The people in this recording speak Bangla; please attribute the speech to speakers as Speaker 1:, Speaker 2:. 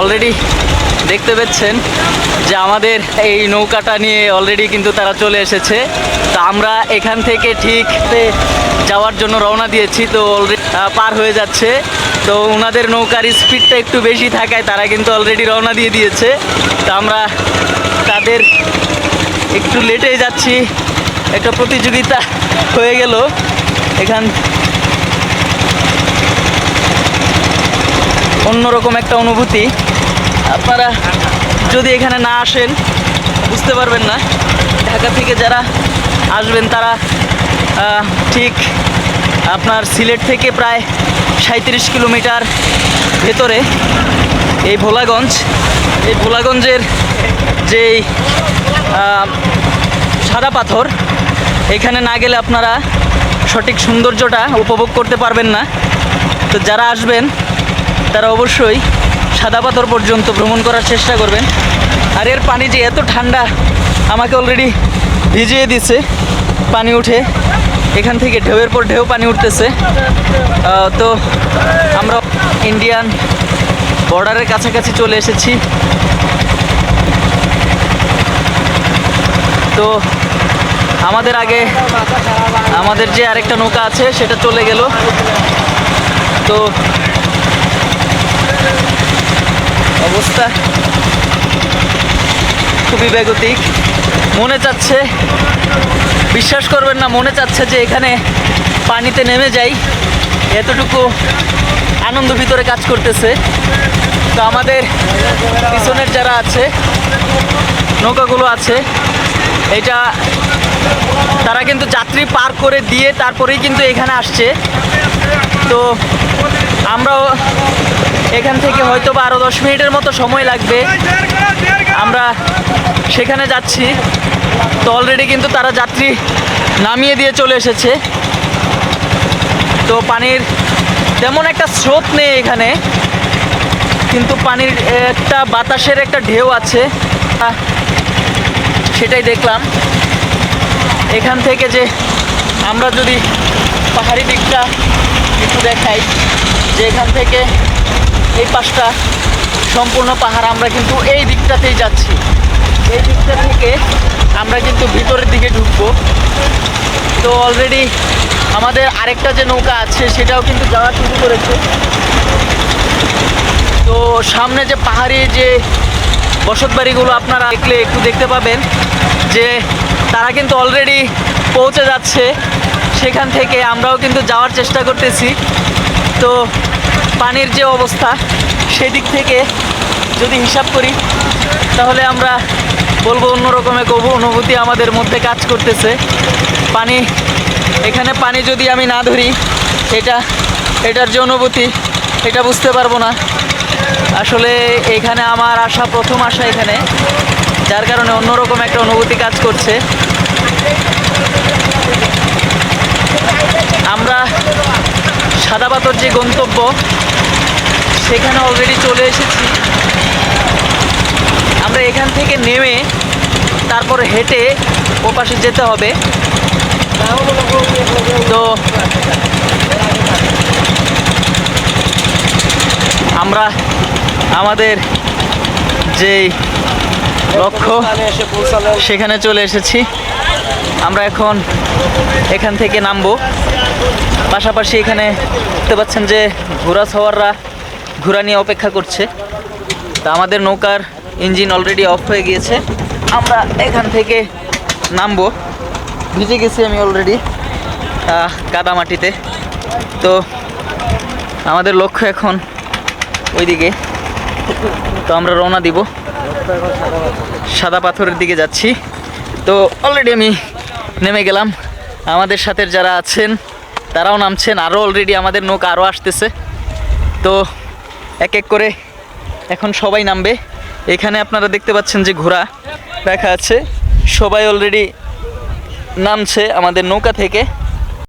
Speaker 1: অলরেডি দেখতে পাচ্ছেন যে আমাদের এই নৌকাটা নিয়ে অলরেডি কিন্তু তারা চলে এসেছে। তো আমরা এখান থেকে ঠিক যাওয়ার জন্য রওনা দিয়েছি, তো অলরেডি পার হয়ে যাচ্ছে। তো ওনাদের নৌকার স্পিডটা একটু বেশি থাকায় তারা কিন্তু অলরেডি রওনা দিয়ে দিয়েছে। তো আমরা তাদের একটু লেটে যাচ্ছি। একটা প্রতিযোগিতা হয়ে গেল। এখান অন্যরকম একটা অনুভূতি। আপনারা যদি এখানে না আসেন, বুঝতে পারবেন না। ঢাকা থেকে যারা আসবেন, তারা ঠিক আপনার সিলেট থেকে প্রায় সাঁত্রিশ কিলোমিটার ভেতরে এই ভোলাগঞ্জ। এই ভোলাগঞ্জের যেই সাদা পাথর, এখানে না গেলে আপনারা সঠিক সৌন্দর্যটা উপভোগ করতে পারবেন না। তো যারা আসবেন তারা অবশ্যই সাদা পাথর পর্যন্ত ভ্রমণ করার চেষ্টা করবেন। আর এর পানি যে এত ঠান্ডা, আমাকে অলরেডি ভিজিয়ে দিছে, পানি উঠে। এখান থেকে ঢেউয়ের পর ঢেউ পানি উঠতেছে। তো আমরা ইন্ডিয়ান বর্ডারের কাছাকাছি চলে এসেছি। তো আমাদের আগে আমাদের যে আরেকটা নৌকা আছে, সেটা চলে গেল। তো অবস্থা খুবই বেগতিক। মনে চাচ্ছে, বিশ্বাস করবেন না, মনে চাচ্ছে যে এখানে পানিতে নেমে যাই। এতটুকু আনন্দ ভিতরে কাজ করতেছে। তো আমাদের পিছনের যারা আছে, নৌকাগুলো আছে, এটা তারা কিন্তু যাত্রী পার করে দিয়ে তারপরেই কিন্তু এখানে আসছে। তো আমরাও এখান থেকে হয়তো বা আরও দশ মিনিটের মতো সময় লাগবে। আমরা সেখানে যাচ্ছি। তো অলরেডি কিন্তু তারা যাত্রী নামিয়ে দিয়ে চলে এসেছে। তো পানির তেমন একটা স্রোত নেই এখানে। কিন্তু পানির একটা বাতাসের একটা ঢেউ আছে। সেটাই দেখলাম। এখান থেকে যে আমরা যদি পাহাড়ি দিকটা একটু দেখাই, যে এখান থেকে এই পাশটা সম্পূর্ণ পাহাড়। আমরা কিন্তু এই দিকটাতেই যাচ্ছি। এই দিকটা থেকে আমরা কিন্তু ভিতরের দিকে ঢুকবো। তো অলরেডি আমাদের আরেকটা যে নৌকা আছে, সেটাও কিন্তু যাওয়া শুরু করেছে। তো সামনে যে পাহাড়ি যে বসতবাড়িগুলো আপনারা দেখলে একটু দেখতে পাবেন, যে তারা কিন্তু অলরেডি পৌঁছে যাচ্ছে। সেখান থেকে আমরাও কিন্তু যাওয়ার চেষ্টা করতেছি। তো পানির যে অবস্থা, সেদিক থেকে যদি হিসাব করি, তাহলে আমরা বলব অন্যরকম এক অনুভূতি আমাদের মধ্যে কাজ করতেছে। পানি, এখানে পানি যদি আমি না ধরি, এটা, এটার যে অনুভূতি, এটা বুঝতে পারব না। আসলে এখানে আমার আসা প্রথম আসা এখানে, যার কারণে অন্যরকম একটা অনুভূতি কাজ করছে। আমরা সাদা পাথর যে গন্তব্য, সেখানে অলরেডি চলে এসেছি। আমরা এখান থেকে নেমে তারপর হেঁটে ওপাশে যেতে হবে। তো আমরা আমাদের যেই লক্ষ্য, সেখানে চলে এসেছি। আমরা এখন এখান থেকে নামবো। পাশাপাশি এখানে দেখতে পাচ্ছেন যে ঘোড়া সওয়াররা ঘোড়া নিয়ে অপেক্ষা করছে। তা আমাদের নৌকার ইঞ্জিন অলরেডি অফ হয়ে গিয়েছে। আমরা এখান থেকে নামবো। ভিজে গেছি আমি অলরেডি কাদা মাটিতে। তো আমাদের লক্ষ্য এখন ওইদিকে। তো আমরা রওনা দিব। সাদা পাথরের দিকে যাচ্ছি। তো অলরেডি আমি নেমে গেলাম। আমাদের সাথে যারা আছেন তারাও নামছেন আরও অলরেডি আমাদের নৌকা আরও আসতেছে। তো এক এক করে এখন সবাই নামবে। এখানে আপনারা দেখতে পাচ্ছেন যে ঘোড়া দেখা আছে। সবাই অলরেডি নামছে আমাদের নৌকা থেকে।